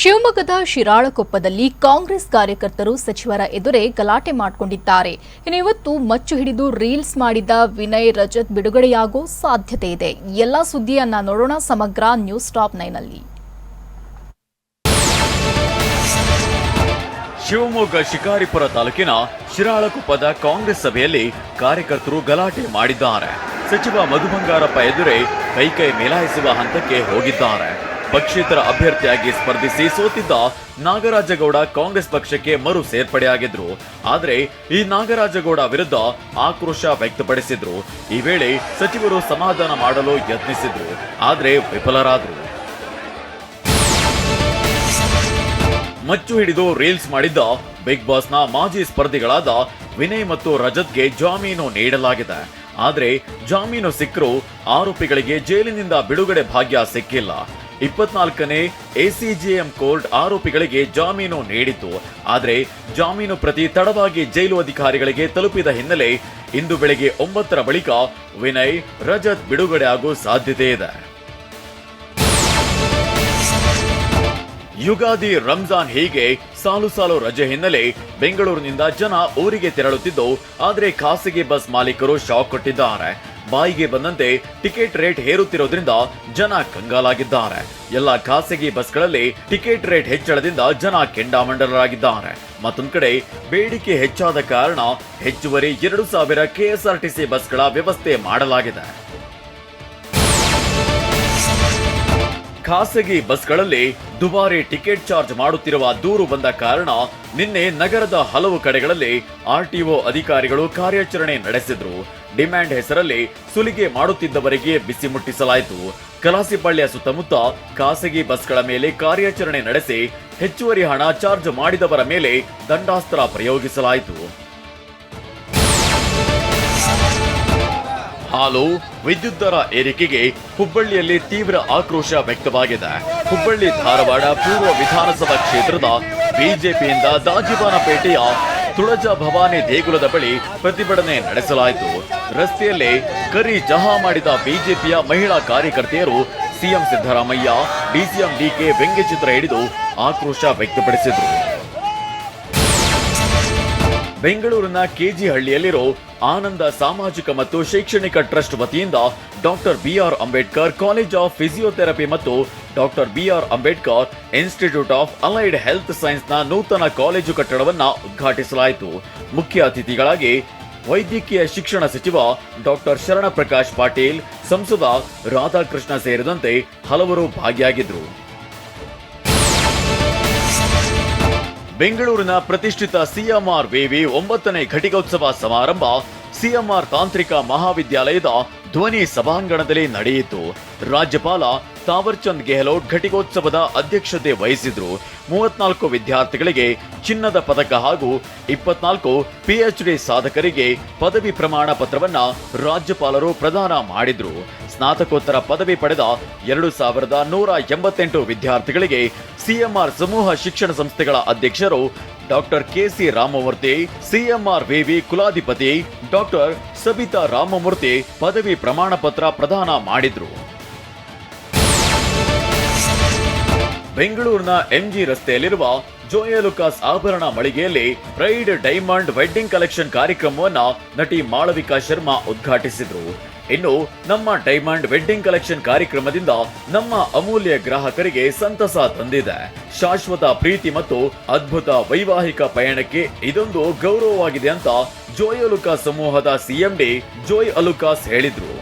ಶಿವಮೊಗ್ಗದ ಶಿರಾಳಕೊಪ್ಪದಲ್ಲಿ ಕಾಂಗ್ರೆಸ್ ಕಾರ್ಯಕರ್ತರು ಸಚಿವರ ಎದುರೇ ಗಲಾಟೆ ಮಾಡಿಕೊಂಡಿದ್ದಾರೆ. ಇನ್ನು ಇವತ್ತು ಮಚ್ಚು ಹಿಡಿದು ರೀಲ್ಸ್ ಮಾಡಿದ ವಿನಯ್, ರಜತ್ ಬಿಡುಗಡೆಯಾಗೋ ಸಾಧ್ಯತೆ ಇದೆ. ಎಲ್ಲ ಸುದ್ದಿಯನ್ನ ನೋಡೋಣ ಸಮಗ್ರ ನ್ಯೂಸ್ ಟಾಪ್ ನೈನಲ್ಲಿ. ಶಿವಮೊಗ್ಗ ಶಿಕಾರಿಪುರ ತಾಲೂಕಿನ ಶಿರಾಳಕೊಪ್ಪದ ಕಾಂಗ್ರೆಸ್ ಸಭೆಯಲ್ಲಿ ಕಾರ್ಯಕರ್ತರು ಗಲಾಟೆ ಮಾಡಿದ್ದಾರೆ. ಸಚಿವ ಮಧು ಬಂಗಾರಪ್ಪ ಎದುರೇ ಕೈಕೈ ಮೇಲಾಯಿಸುವ ಹಂತಕ್ಕೆ ಹೋಗಿದ್ದಾರೆ. ಪಕ್ಷೇತರ ಅಭ್ಯರ್ಥಿಯಾಗಿ ಸ್ಪರ್ಧಿಸಿ ಸೋತಿದ್ದ ನಾಗರಾಜಗೌಡ ಕಾಂಗ್ರೆಸ್ ಪಕ್ಷಕ್ಕೆ ಮರು ಸೇರ್ಪಡೆಯಾಗಿದ್ರು. ಆದರೆ ಈ ನಾಗರಾಜಗೌಡ ವಿರುದ್ಧ ಆಕ್ರೋಶ ವ್ಯಕ್ತಪಡಿಸಿದ್ರು. ಈ ವೇಳೆ ಸಚಿವರು ಸಮಾಧಾನ ಮಾಡಲು ಯತ್ನಿಸಿದ್ರು. ಆದರೆ ವಿಫಲರಾದರು. ಮಚ್ಚು ಹಿಡಿದು ರೀಲ್ಸ್ ಮಾಡಿದ್ದ ಬಿಗ್ ಬಾಸ್ನ ಮಾಜಿ ಸ್ಪರ್ಧಿಗಳಾದ ವಿನಯ್ ಮತ್ತು ರಜತ್ಗೆ ಜಾಮೀನು ನೀಡಲಾಗಿದೆ. ಆದರೆ ಜಾಮೀನು ಸಿಕ್ಕರೂ ಆರೋಪಿಗಳಿಗೆ ಜೈಲಿನಿಂದ ಬಿಡುಗಡೆ ಭಾಗ್ಯ ಸಿಕ್ಕಿಲ್ಲ. ಇಪ್ಪತ್ನಾಲ್ಕನೇ ಎಸಿಜಿಎಂ ಕೋರ್ಟ್ ಆರೋಪಿಗಳಿಗೆ ಜಾಮೀನು ನೀಡಿತ್ತು. ಆದರೆ ಜಾಮೀನು ಪ್ರತಿ ತಡವಾಗಿ ಜೈಲು ಅಧಿಕಾರಿಗಳಿಗೆ ತಲುಪಿದ ಹಿನ್ನೆಲೆ ಇಂದು ಬೆಳಗ್ಗೆ ಒಂಬತ್ತರ ಬಳಿಕ ವಿನಯ್, ರಜತ್ ಬಿಡುಗಡೆ ಆಗೋ ಸಾಧ್ಯತೆ ಇದೆ. ಯುಗಾದಿ ರಂಜಾನ್ ಹೀಗೆ ಸಾಲು ಸಾಲು ರಜೆ ಹಿನ್ನೆಲೆ ಬೆಂಗಳೂರಿನಿಂದ ಜನ ಊರಿಗೆ ತೆರಳುತ್ತಿದ್ದು, ಆದರೆ ಖಾಸಗಿ ಬಸ್ ಮಾಲೀಕರು ಶಾಕ್ ಕೊಟ್ಟಿದ್ದಾರೆ. ಬಾಯಿಗೆ ಬಂದಂತೆ ಟಿಕೆಟ್ ರೇಟ್ ಹೇರುತ್ತಿರೋದ್ರಿಂದ ಜನ ಕಂಗಾಲಾಗಿದ್ದಾರೆ. ಎಲ್ಲ ಖಾಸಗಿ ಬಸ್ಗಳಲ್ಲಿ ಟಿಕೆಟ್ ರೇಟ್ ಹೆಚ್ಚಳದಿಂದ ಜನ ಕೆಂಡಾಮಂಡಲರಾಗಿದ್ದಾರೆ. ಮತ್ತೊಂದು ಕಡೆ ಬೇಡಿಕೆ ಹೆಚ್ಚಾದ ಕಾರಣ ಹೆಚ್ಚುವರಿ ಎರಡು ಸಾವಿರ ಕೆಎಸ್ಆರ್ಟಿಸಿ ಬಸ್ಗಳ ವ್ಯವಸ್ಥೆ ಮಾಡಲಾಗಿದೆ. ಖಾಸಗಿ ಬಸ್ಗಳಲ್ಲಿ ದುಬಾರಿ ಟಿಕೆಟ್ ಚಾರ್ಜ್ ಮಾಡುತ್ತಿರುವ ದೂರು ಬಂದ ಕಾರಣ ನಿನ್ನೆ ನಗರದ ಹಲವು ಕಡೆಗಳಲ್ಲಿ ಆರ್ಟಿಒ ಅಧಿಕಾರಿಗಳು ಕಾರ್ಯಾಚರಣೆ ನಡೆಸಿದ್ರು. ಡಿಮ್ಯಾಂಡ್ ಹೆಸರಲ್ಲಿ ಸುಲಿಗೆ ಮಾಡುತ್ತಿದ್ದವರಿಗೆ ಬಿಸಿ ಮುಟ್ಟಿಸಲಾಯಿತು. ಕಲಾಸಿಪಾಳ್ಯ ಸುತ್ತಮುತ್ತ ಖಾಸಗಿ ಬಸ್ಗಳ ಮೇಲೆ ಕಾರ್ಯಾಚರಣೆ ನಡೆಸಿ ಹೆಚ್ಚುವರಿ ಹಣ ಚಾರ್ಜ್ ಮಾಡಿದವರ ಮೇಲೆ ದಂಡಾಸ್ತ್ರ ಪ್ರಯೋಗಿಸಲಾಯಿತು. ಹಾಲು ವಿದ್ಯುತ್ ದರ ಏರಿಕೆಗೆ ಹುಬ್ಬಳ್ಳಿಯಲ್ಲಿ ತೀವ್ರ ಆಕ್ರೋಶ ವ್ಯಕ್ತವಾಗಿದೆ. ಹುಬ್ಬಳ್ಳಿ ಧಾರವಾಡ ಪೂರ್ವ ವಿಧಾನಸಭಾ ಕ್ಷೇತ್ರದ ಬಿಜೆಪಿಯಿಂದ ದಾಜಿಬಾನಪೇಟೆಯ ತುಳಜ ಭವಾನಿ ದೇಗುಲದ ಬಳಿ ಪ್ರತಿಭಟನೆ ನಡೆಸಲಾಯಿತು. ರಸ್ತೆಯಲ್ಲಿ ಕರಿ ಜಹಾ ಮಾಡಿದ ಬಿಜೆಪಿಯ ಮಹಿಳಾ ಕಾರ್ಯಕರ್ತೆಯರು ಸಿಎಂ ಸಿದ್ದರಾಮಯ್ಯ, ಡಿಸಿಎಂ ಡಿಕೆ ವ್ಯಂಗ್ಯಚಿತ್ರ ಹಿಡಿದು ಆಕ್ರೋಶ ವ್ಯಕ್ತಪಡಿಸಿದರು. ಬೆಂಗಳೂರಿನ ಕೆಜಿಹಳ್ಳಿಯಲ್ಲಿರೋ ಆನಂದ ಸಾಮಾಜಿಕ ಮತ್ತು ಶೈಕ್ಷಣಿಕ ಟ್ರಸ್ಟ್ ವತಿಯಿಂದ doctor BR Ambedkar college of physiotherapy ಮತ್ತು doctor BR Ambedkar institute of allied health ಸೈನ್ಸ್ನ ನೂತನ ಕಾಲೇಜು ಕಟ್ಟಡವನ್ನು ಉದ್ಘಾಟಿಸಲಾಯಿತು. ಮುಖ್ಯ ಅತಿಥಿಗಳಾಗಿ ವೈದ್ಯಕೀಯ ಶಿಕ್ಷಣ ಸಚಿವ ಡಾಕ್ಟರ್ ಶರಣ ಪ್ರಕಾಶ್ ಪಾಟೀಲ್, ಸಂಸದ ರಾಧಾಕೃಷ್ಣ ಸೇರಿದಂತೆ ಹಲವರು ಭಾಗಿಯಾಗಿದ್ದರು. ಬೆಂಗಳೂರಿನ ಪ್ರತಿಷ್ಠಿತ ಸಿಎಂಆರ್ ವಿವಿ ಒಂಬತ್ತನೇ ಘಟಿಕೋತ್ಸವ ಸಮಾರಂಭ ಸಿಎಂಆರ್ ತಾಂತ್ರಿಕ ಮಹಾವಿದ್ಯಾಲಯದ ಧ್ವನಿ ಸಭಾಂಗಣದಲ್ಲಿ ನಡೆಯಿತು. ರಾಜ್ಯಪಾಲ ತಾವರ್ಚಂದ್ ಗೆಹ್ಲೋಟ್ ಘಟಿಕೋತ್ಸವದ ಅಧ್ಯಕ್ಷತೆ ವಹಿಸಿದ್ರು. ಮೂವತ್ನಾಲ್ಕು ವಿದ್ಯಾರ್ಥಿಗಳಿಗೆ ಚಿನ್ನದ ಪದಕ ಹಾಗೂ ಇಪ್ಪತ್ನಾಲ್ಕು ಪಿಎಚ್ಡಿ ಸಾಧಕರಿಗೆ ಪದವಿ ಪ್ರಮಾಣ ಪತ್ರವನ್ನ ರಾಜ್ಯಪಾಲರು ಪ್ರದಾನ ಮಾಡಿದ್ರು. ಸ್ನಾತಕೋತ್ತರ ಪದವಿ ಪಡೆದ ಎರಡು ಸಾವಿರದ ನೂರ ಎಂಬತ್ತೆಂಟು ವಿದ್ಯಾರ್ಥಿಗಳಿಗೆ ಸಿಎಂಆರ್ ಸಮೂಹ ಶಿಕ್ಷಣ ಸಂಸ್ಥೆಗಳ ಅಧ್ಯಕ್ಷರು ಡಾಕ್ಟರ್ ಕೆಸಿ ರಾಮಮೂರ್ತಿ, ಸಿಎಂಆರ್ ವಿವಿ ಕುಲಾಧಿಪತಿ ಡಾಕ್ಟರ್ ಸಬಿತಾ ರಾಮಮೂರ್ತಿ ಪದವಿ ಪ್ರಮಾಣ ಪತ್ರ ಪ್ರದಾನ ಮಾಡಿದ್ರು. ಬೆಂಗಳೂರಿನ ಎಂಜಿ ರಸ್ತೆಯಲ್ಲಿರುವ ಜೋಯಲುಕಾಸ್ ಆಭರಣ ಮಳಿಗೆಯಲ್ಲಿ ರೈಡ್ ಡೈಮಂಡ್ ವೆಡ್ಡಿಂಗ್ ಕಲೆಕ್ಷನ್ ಕಾರ್ಯಕ್ರಮವನ್ನ ನಟಿ ಮಾಳವಿಕಾ ಶರ್ಮಾ ಉದ್ಘಾಟಿಸಿದ್ರು. ಇನ್ನು ನಮ್ಮ ಡೈಮಂಡ್ ವೆಡ್ಡಿಂಗ್ ಕಲೆಕ್ಷನ್ ಕಾರ್ಯಕ್ರಮದಿಂದ ನಮ್ಮ ಅಮೂಲ್ಯ ಗ್ರಾಹಕರಿಗೆ ಸಂತಸ ತಂದಿದೆ. ಶಾಶ್ವತ ಪ್ರೀತಿ ಮತ್ತು ಅದ್ಭುತ ವೈವಾಹಿಕ ಪಯಣಕ್ಕೆ ಇದೊಂದು ಗೌರವವಾಗಿದೆ ಅಂತ ಜೋಯ್ ಅಲುಕಾಸ್ ಸಮೂಹದ ಸಿಎಂಡಿ ಜೋಯ್ ಅಲುಕಾಸ್ ಹೇಳಿದ್ರು.